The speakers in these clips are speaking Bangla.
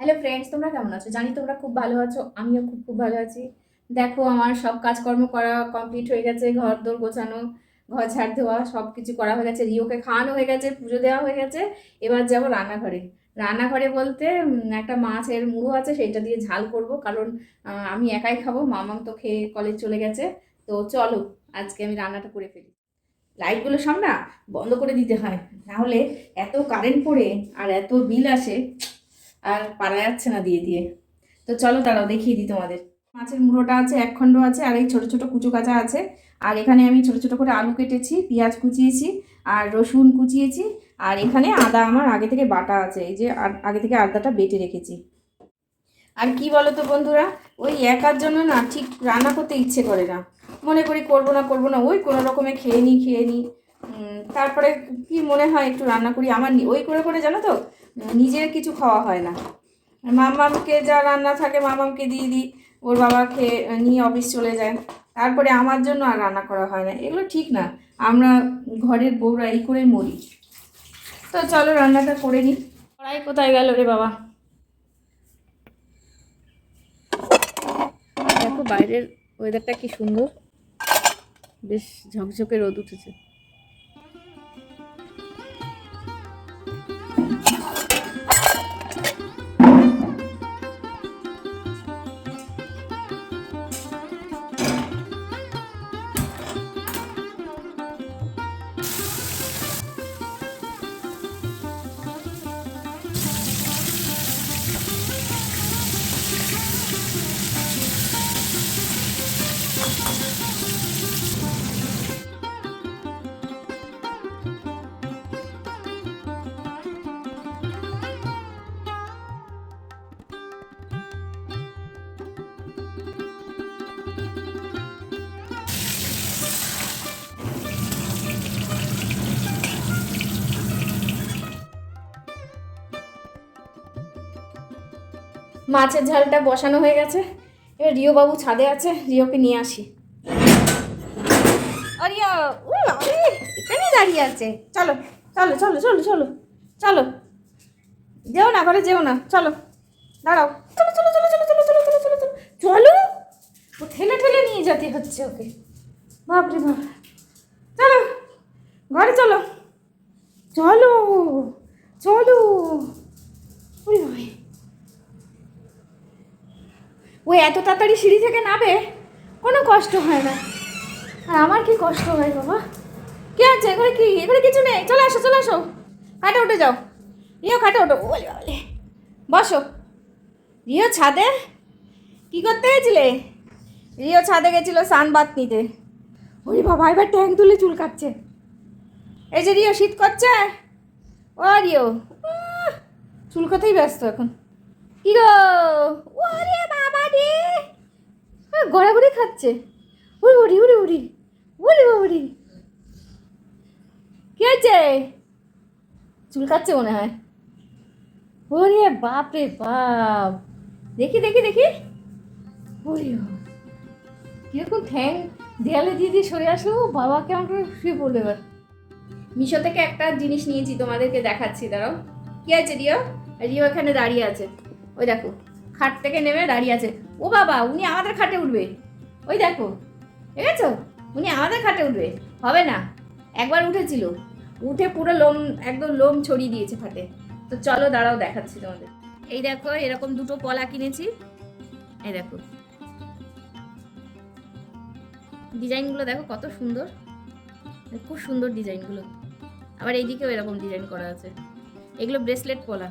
হ্যালো ফ্রেন্ডস তোমরা কেমন আছো? জানি তোমরা খুব ভালো আছো, আমিও খুব খুব ভালো আছি। দেখো, আমার সব কাজকর্ম করা কমপ্লিট হয়ে গেছে ঘর দোর গোছানো। ঘর ঝাড় দেওয়া সব কিছু করা হয়ে গেছে। রিওকে খাওয়ানো হয়ে গেছে, পুজো দেওয়া হয়ে গেছে। এবার যাব রান্নাঘরে। রান্নাঘরে বলতে একটা মাছের মুড়ো আছে, সেইটা দিয়ে ঝাল করব। কারণ আমি একাই খাব, মামাম তো খেয়ে কলেজ চলে গেছে। তো চলো, আজকে আমি রান্নাটা করে ফেলি। লাইটগুলো সব না বন্ধ করে দিতে হয়। নাহলে এত কারেন্ট পড়ে আর এত বিল আসে, আর পারা যাচ্ছে না দিয়ে দিয়ে। তো চলো দাঁড়াও, দেখিয়ে দিই তোমাদের। মাছের মুড়োটা আছে, এক খণ্ড আছে, আর এই ছোটো ছোটো কুচু কাঁচা আছে। আর এখানে আমি ছোটো ছোটো করে আলু কেটেছি, পেঁয়াজ কুচিয়েছি, আর রসুন কুচিয়েছি, আর এখানে আদা আমার আগে থেকে বাটা আছে, এই যে আগে থেকে আদাটা বেটে রেখেছি। আর কি বলো তো বন্ধুরা, ওই একার জন্য না ঠিক রান্না করতে ইচ্ছে করে না। মনে করি করব না করব না, ওই কোনো রকমে খেয়ে নিই খেয়ে নিই তারপরে কি মনে হয় একটু রান্না করি, আমার ওই করে করে জানো তো নিজের কিছু খাওয়া হয় না। মামামকে যা রান্না থাকে মামামকে দিয়ে দিই। ওর বাবা খেয়ে নিয়ে অফিস চলে যায়। তারপরে আমার জন্য আর রান্না করা হয় না। এগুলো ঠিক না। আমরা ঘরের বউরা এই করে মরি। তো চলো রান্নাটা করে নিই। কড়াই কোথায় গেল রে বাবা? দেখো বাইরের ওয়েদারটা কি সুন্দর। বেশ ঝকঝকে রোদ উঠেছে। মাছের ঝালটা বসানো হয়ে গেছে এবার রিও বাবু ছাদে আছে রিওকে নিয়ে আসি রিও এখানে দাঁড়িয়ে আছে চলো চলো চলো চলো চলো চলো যেও না ঘরে যেও না চলো দাঁড়াও চলো চলো চলো চলো চলো চলো চলো চলো চলো চলো ও ঠেলে ঠেলে নিয়ে যেতে হচ্ছে ওকে বাপরে বাপ চলো ঘরে চলো চলো চলো ওরে বাবা ও এত তাড়াতাড়ি সিঁড়ি থেকে নাবে কোনো কষ্ট হয় না। আর আমার কি কষ্ট হয় বাবা? কে আছে? এখানে কি? এখানে কিছু নেই। চলে আসো চলে আসো। খাটে উঠে যাও। রিও, খাটে ওঠো। বলে বলে বসো। রিও, ছাদে? কি করতে গেছিলে? রিও ছাদে গেছিল সান বাত নিতে। ওরে বাবা, এবার ট্যাঙ্ক তুলে চুল কাটছে। এই যে রিও, শীত করছে? ও রিও। চুল কাতেই ব্যস্ত এখন। কি গো? ও ওরে বাবা রে গড়াগড়ি খাচ্ছে। উড়ি উড়ি উড়ি উড়ি উড়ি উড়ি কি হয়েছে? চুল কাচ্ছে মনে হয়। ওরে বাপ রে বাপ। দেখি দেখি দেখি। ওরে। কীরকম ঠ্যাং দেয়ালে দিয়ে দিয়ে সরে আসলো বাবা কেমন করে শুয়ে পড়ল এবার। মিশো থেকে একটা জিনিস নিয়েছি, তোমাদেরকে দেখাচ্ছি, দাঁড়াও। কি আছে রিও রিও এখানে দাঁড়িয়ে আছে। ওই দেখো, খাট থেকে নেমে দাঁড়িয়ে আছে। ও বাবা, উনি আমাদের খাটে উঠবে। ওই দেখো ঠিক আছে উনি আমাদের খাটে উঠবে। হবে না, একবার উঠেছিল। উঠে পুরো লোম, একদম লোম ছড়িয়ে দিয়েছে খাটে। তো চলো দাঁড়াও, দেখাচ্ছি তোমাদের। এই দেখো, এরকম দুটো কলা কিনেছি। এই দেখো। ডিজাইনগুলো দেখো, কত সুন্দর। খুব সুন্দর ডিজাইনগুলো। আবার এইদিকেও এরকম ডিজাইন করা আছে। এগুলো ব্রেসলেট পলা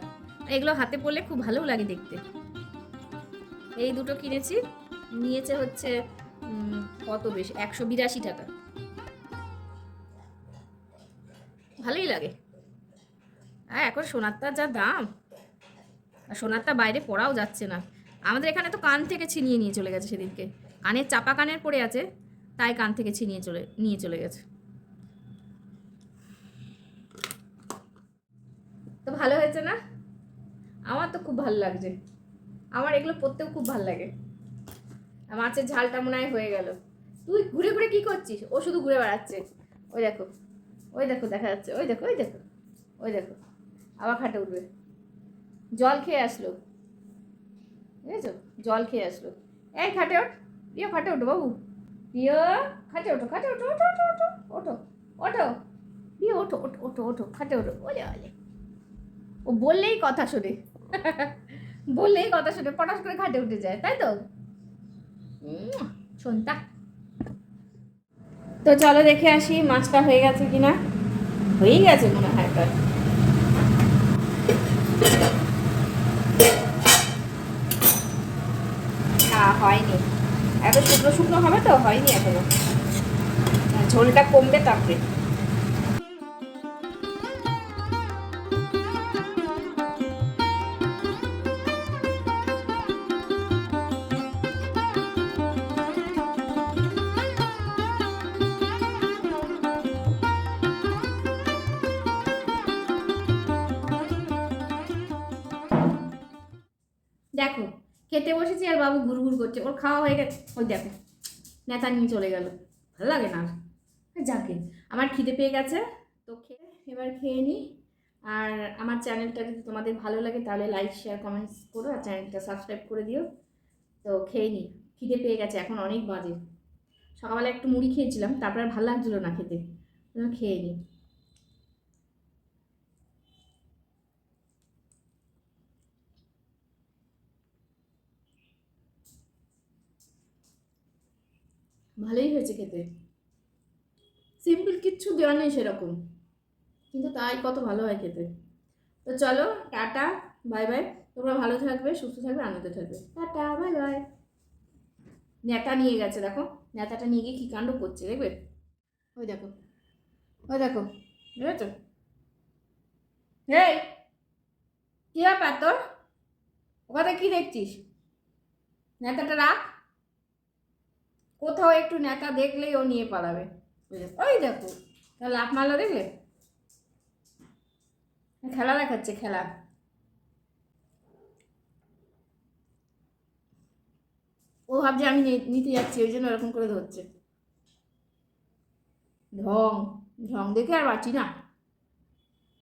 এগুলো হাতে পরলে খুব ভালো লাগে দেখতে। এই দুটো কিনেছি। নিয়েছে হচ্ছে কত বেশি? একশো বিরাশি টাকা। ভালোই লাগে। আর এখন সোনারটার যা দাম, আর সোনারটা বাইরে পড়াও যাচ্ছে না। আমাদের এখানে তো কান থেকে ছিনিয়ে নিয়ে চলে গেছে সেদিনকে। কানের চাপা কানের পড়ে আছে, তাই কান থেকে ছিনিয়ে চলে, নিয়ে চলে গেছে। তো ভালো হয়েছে না? আমার তো খুব ভালো লাগছে। আমার এগুলো পড়তেও খুব ভালো লাগে। মাছের ঝালটা মনে হয় হয়ে গেল। তুই ঘুরে ঘুরে কি করছিস? ও শুধু ঘুরে বেড়াচ্ছে। ওই দেখো ওই দেখো, দেখা যাচ্ছে। ওই দেখো ওই দেখো ওই দেখো। আবার খাটে উঠবে। জল খেয়ে আসলো। বুঝেছ? জল খেয়ে আসলো। এই খাটে ওঠ। প্রিয়, খাটে ওঠো বাবু। প্রিয়, খাটে ওঠো খাটে ওঠো ওঠো ওঠো ওঠো ওঠো ওঠো। প্রিয়, ওঠো ওঠো ওঠো ওঠো, খাটে ওঠো। ওলে ওলে। ও বললেই কথা শোনে। বললেই কথা শুনে পটাশ করে ঘাটে উঠে যায় তাই তো? শোনতা তো। চলো দেখে আসি মাছটা হয়ে গেছে কিনা। হয়েই গেছে মনে হয় না হয়নি। এত শুকনো শুকনো হবে তো? হয়নি এখনও। ঝোলটা কমবে তারপরে। দেখো, খেতে বসেছি আর বাবু ঘুরঘুর করছে। ওর খাওয়া হয়ে গেছে। ওই দেখো, নেতা নিয়ে চলে গেল। ভালো লাগে না? যাকে, আমার খিদে পেয়ে গেছে, তো খেয়ে এবার খেয়ে নিই আর আমার চ্যানেলটা যদি তোমাদের ভালো লাগে, তাহলে লাইক শেয়ার কমেন্টস করো আর চ্যানেলটা সাবস্ক্রাইব করে দিও। তো খেয়ে নিই খিদে পেয়ে গেছে, এখন অনেক বাজে। সকালবেলা একটু মুড়ি খেয়েছিলাম, তারপরে ভালো লাগছিল না খেতে খেয়ে নিই ভালোই হয়েছে খেতে। সিম্পল কিচ্ছু দেওয়া নেই সেরকম। কিন্তু তাই কত ভালো হয় খেতে। তো চলো, টাটা, বাই বাই। তোমরা ভালো থাকবে, সুস্থ থাকবে, আনন্দে থাকবে। Tata, bye bye. নেতা নিয়ে গেছে, দেখো। নেতাটা নিয়ে গিয়ে কী কাণ্ড করছে, দেখবে? ওই দেখো ওই দেখো বুঝেছ এই কী ব্যাপার তোর? ওখানে কী দেখছিস? নেতাটা রাখ। কোথাও একটু নেতা দেখলেই ও নিয়ে পালাবে? ওই দেখো লাফ মারলো দেখলে? খেলা দেখাচ্ছে, খেলা। ও ভাবছে আমি নিতে যাচ্ছি, ওই জন্য ওরকম করে ধরছে। ঢং ঢং দেখে আর বাঁচি না।